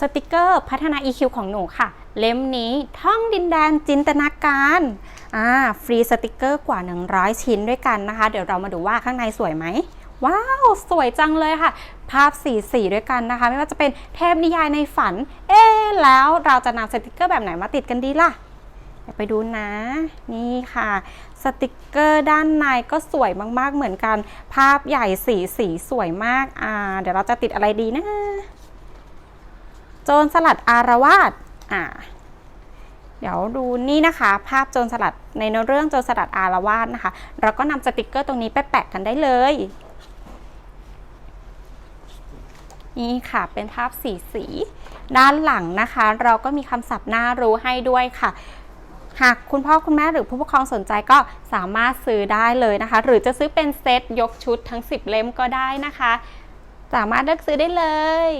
สติกเกอร์พัฒนา EQ ของหนูค่ะ เล่มนี้ท่องดินแดนจินตนาการอ่าฟรีสติกเกอร์กว่า 100 ชิ้นด้วยกันนะคะ เดี๋ยวเรามาดูว่าข้างในสวยไหม ว้าว สวยจังเลยค่ะ ภาพสีสีด้วยกันนะคะ ไม่ว่าจะเป็นเทพนิยายในฝัน เอ๊แล้วเราจะนำสติกเกอร์แบบไหนมาติดกันดีล่ะไปดูนะ นี่ค่ะ สติกเกอร์ด้านในก็สวยมาก ๆ เหมือนกัน ภาพใหญ่สีสีสวยมาก อ่า เดี๋ยวเราจะติดอะไรดีนะ โจรสลัดอารวาสอ่าเดี๋ยวดูนี่นะคะ ภาพโจรสลัดในเรื่องโจรสลัดอารวาสนะคะ เราก็นำสติกเกอร์ตรงนี้ไปแปะกันได้เลย นี่ค่ะเป็นภาพสีสี ด้านหลังนะคะ เราก็มีคำศัพท์น่ารู้ให้ด้วยค่ะ หากคุณพ่อคุณแม่หรือผู้ปกครองสนใจก็สามารถซื้อได้เลยนะคะ หรือจะซื้อเป็นเซตยกชุดทั้ง 10 เล่มก็ได้นะคะ สามารถเลือกซื้อได้เลย